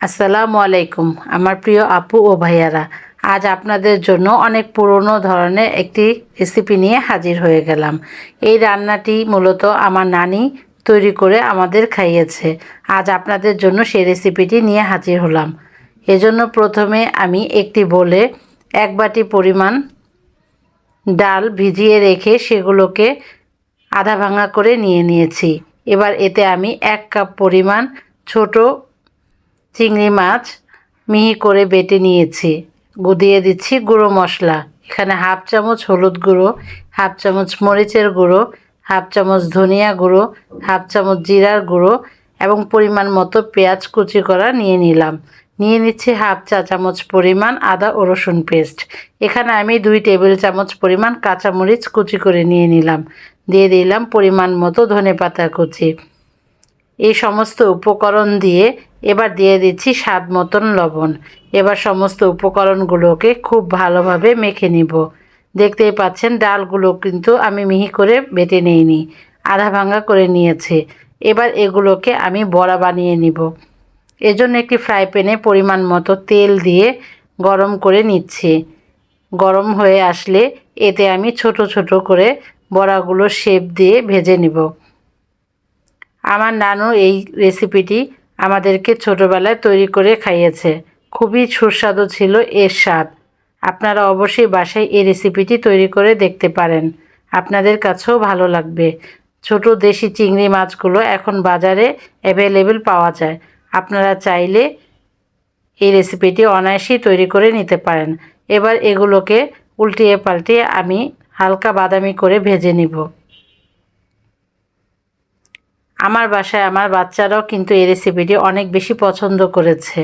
আসসালামু আলাইকুম, আমার প্রিয় আপু ও ভাইয়ারা। আজ আপনাদের জন্য অনেক পুরনো ধরনের একটি রেসিপি নিয়ে হাজির হয়ে গেলাম। এই রান্নাটি মূলত আমার নানি তৈরি করে আমাদের খাইয়েছে। আজ আপনাদের জন্য সেই রেসিপিটি নিয়ে হাজির হলাম। এজন্য প্রথমে আমি একটি বলে এক বাটি পরিমাণ ডাল ভিজিয়ে রেখে সেগুলোকে আধা ভাঙা করে নিয়ে নিয়েছি। এবার এতে আমি এক কাপ পরিমাণ ছোট চিংড়ি মাছ মিহি করে বেটে নিয়েছি। দিয়ে দিচ্ছি গুঁড়ো মশলা। এখানে হাফ চামচ হলুদ গুঁড়ো, হাফ চামচ মরিচের গুঁড়ো, হাফ চামচ ধনিয়া গুঁড়ো, হাফ চামচ জিরার গুঁড়ো এবং পরিমাণ মতো পেঁয়াজ কুচি করা নিয়ে নিলাম। নিয়ে নিচ্ছি হাফ চা চামচ পরিমাণ আদা ও রসুন পেস্ট। এখানে আমি দুই টেবিল চামচ পরিমাণ কাঁচামরিচ কুচি করে নিয়ে নিলাম। দিয়ে দিলাম পরিমাণ মতো ধনে পাতা কুচি। এই সমস্ত উপকরণ দিয়ে এবার দিয়ে দিচ্ছি স্বাদ মতন লবণ। এবার সমস্ত উপকরণগুলোকে খুব ভালোভাবে মেখে নিব। দেখতেই পাচ্ছেন, ডালগুলো কিন্তু আমি মিহি করে বেটে নিইনি, আধা ভাঙা করে নিয়েছে। এবার এগুলোকে আমি বড়া বানিয়ে নিব। এজন্য একটি ফ্রাই প্যানে পরিমাণ মতো তেল দিয়ে গরম করে নিচ্ছি। গরম হয়ে আসলে এতে আমি ছোট ছোট করে বড়াগুলো শেপ দিয়ে ভেজে নিব। আমার নানু এই রেসিপিটি আমাদেরকে ছোটোবেলায় তৈরি করে খাইয়েছে। খুবই সুস্বাদু ছিল এর স্বাদ। আপনারা অবশ্যই বাসায় এই রেসিপিটি তৈরি করে দেখতে পারেন। আপনাদের কাছেও ভালো লাগবে। ছোট দেশি চিংড়ি মাছগুলো এখন বাজারে অ্যাভেলেবেল পাওয়া যায়। আপনারা চাইলে এই রেসিপিটি অনায়াসেই তৈরি করে নিতে পারেন। এবার এগুলোকে উল্টিয়ে পাল্টিয়ে আমি হালকা বাদামি করে ভেজে নিব। আমার বাসায় আমার বাচ্চারাও কিন্তু এই রেসিপিটি অনেক বেশি পছন্দ করেছে।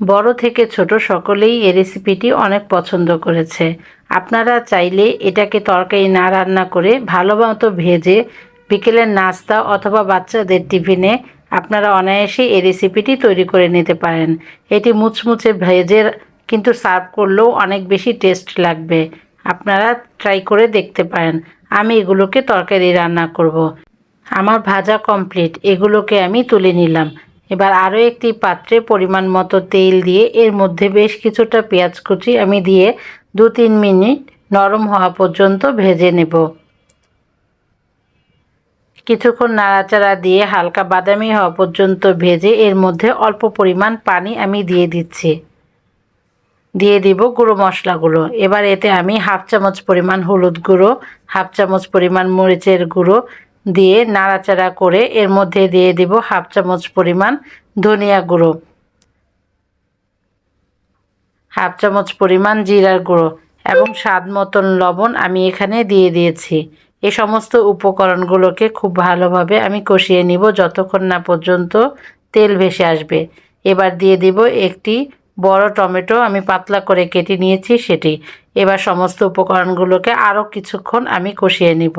বড় থেকে ছোট সকলেই এই রেসিপিটি অনেক পছন্দ করেছে। আপনারা চাইলে এটাকে তরকারি না রান্না করে ভালো মতো ভেজে বিকেলের নাস্তা অথবা বাচ্চাদের টিফিনে আপনারা অনায়াসে এই রেসিপিটি তৈরি করে নিতে পারেন। এটি মুচমুচে ভেজে কিন্তু সার্ভ করলেও অনেক বেশি টেস্ট লাগবে। আপনারা ট্রাই করে দেখতে পারেন। আমি এগুলোকে তরকারি রান্না করব। আমার ভাজা কমপ্লিট এগুলোকে আমি তুলে নিলাম। এবার আরও একটি পাত্রে পরিমাণ মতো তেল দিয়ে এর মধ্যে বেশ কিছুটা পেঁয়াজ কুচি আমি দিয়ে দু তিন মিনিট নরম হওয়া পর্যন্ত ভেজে নেব। কিছুক্ষণ নাড়াচাড়া দিয়ে হালকা বাদামি হওয়া পর্যন্ত ভেজে এর মধ্যে অল্প পরিমাণ পানি আমি দিয়ে দিচ্ছি। দিয়ে দিব গুঁড়ো মশলাগুলো। এবার এতে আমি হাফ চামচ পরিমাণ হলুদ গুঁড়ো, হাফ চামচ পরিমাণ মরিচের গুঁড়ো দিয়ে নাড়াচাড়া করে এর মধ্যে দিয়ে দিব হাফ চামচ পরিমাণ ধনিয়া গুঁড়ো। হাফ চামচ পরিমাণ জিরার গুঁড়ো এবং স্বাদ মতন লবণ আমি এখানে দিয়ে দিয়েছি। এই সমস্ত উপকরণগুলোকে খুব ভালোভাবে আমি কষিয়ে নিব যতক্ষণ না পর্যন্ত তেল ভেসে আসবে। এবার দিয়ে দিব একটি বড় টমেটো, আমি পাতলা করে কেটে নিয়েছি সেটি। এবার সমস্ত উপকরণগুলোকে আরও কিছুক্ষণ আমি কষিয়ে নিব।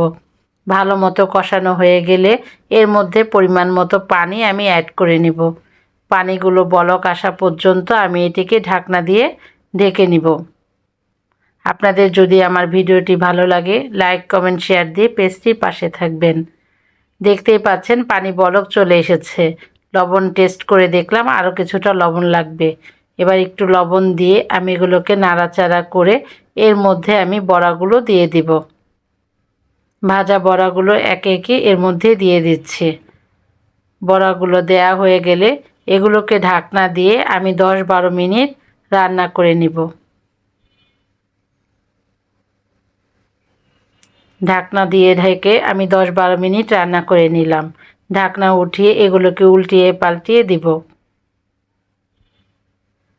ভালো মতো কষানো হয়ে গেলে এর মধ্যে পরিমাণ মতো পানি আমি অ্যাড করে নিব। পানিগুলো বলক আসা পর্যন্ত আমি এটিকে ঢাকনা দিয়ে ঢেকে নিব। আপনাদের যদি আমার ভিডিওটি ভালো লাগে লাইক কমেন্ট শেয়ার দিয়ে পেজটির পাশে থাকবেন। দেখতেই পাচ্ছেন পানি বলক চলে এসেছে। লবণ টেস্ট করে দেখলাম আরও কিছুটা লবণ লাগবে। এবার একটু লবণ দিয়ে আমি এগুলোকে নাড়াচাড়া করে এর মধ্যে আমি বড়াগুলো দিয়ে দিব। ভাজা বড়াগুলো একে একে এর মধ্যে দিয়ে দিচ্ছি। বড়াগুলো দেয়া হয়ে গেলে এগুলোকে ঢাকনা দিয়ে আমি দশ বারো মিনিট রান্না করে নিব। ঢাকনা দিয়ে ঢেকে আমি দশ বারো মিনিট রান্না করে নিলাম। ঢাকনা উঠিয়ে এগুলোকে উল্টিয়ে পাল্টিয়ে দিব।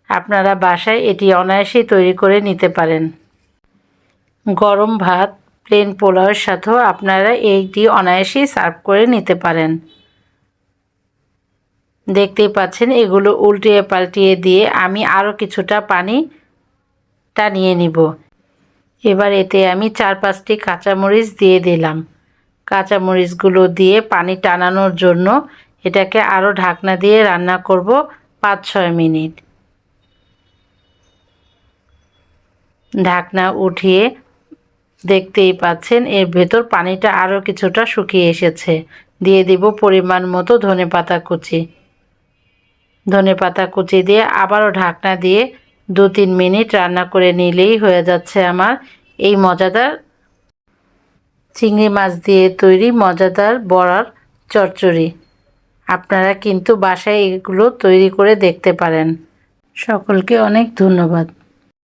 আপনারা বাসায় এটি অনায়াসেই তৈরি করে নিতে পারেন। গরম ভাত প্লেন পোলাওয়ের সাথেও আপনারা এইটি অনায়াসেই সার্ভ করে নিতে পারেন। দেখতেই পাচ্ছেন, এগুলো উল্টিয়ে পাল্টিয়ে দিয়ে আমি আরও কিছুটা পানি টা নিয়ে নিব। এবার এতে আমি চার পাঁচটি কাঁচামরিচ দিয়ে দিলাম। কাঁচামরিচগুলো দিয়ে পানি টানানোর জন্য এটাকে আরও ঢাকনা দিয়ে রান্না করব পাঁচ ছয় মিনিট। ঢাকনা উঠিয়ে দেখতেই পাচ্ছেন, এর ভেতর পানিটা আরও কিছুটা শুকিয়ে এসেছে। দিয়ে দিব পরিমাণ মতো ধনে পাতা কুচি। ধনে পাতা কুচি দিয়ে আবারও ঢাকনা দিয়ে দু তিন মিনিট রান্না করে নিলেই হয়ে যাচ্ছে আমার এই মজাদার চিংড়ি মাছ দিয়ে তৈরি মজাদার বড়ার চচ্চড়ি। আপনারা কিন্তু বাসায় এগুলো তৈরি করে দেখতে পারেন। সকলকে অনেক ধন্যবাদ।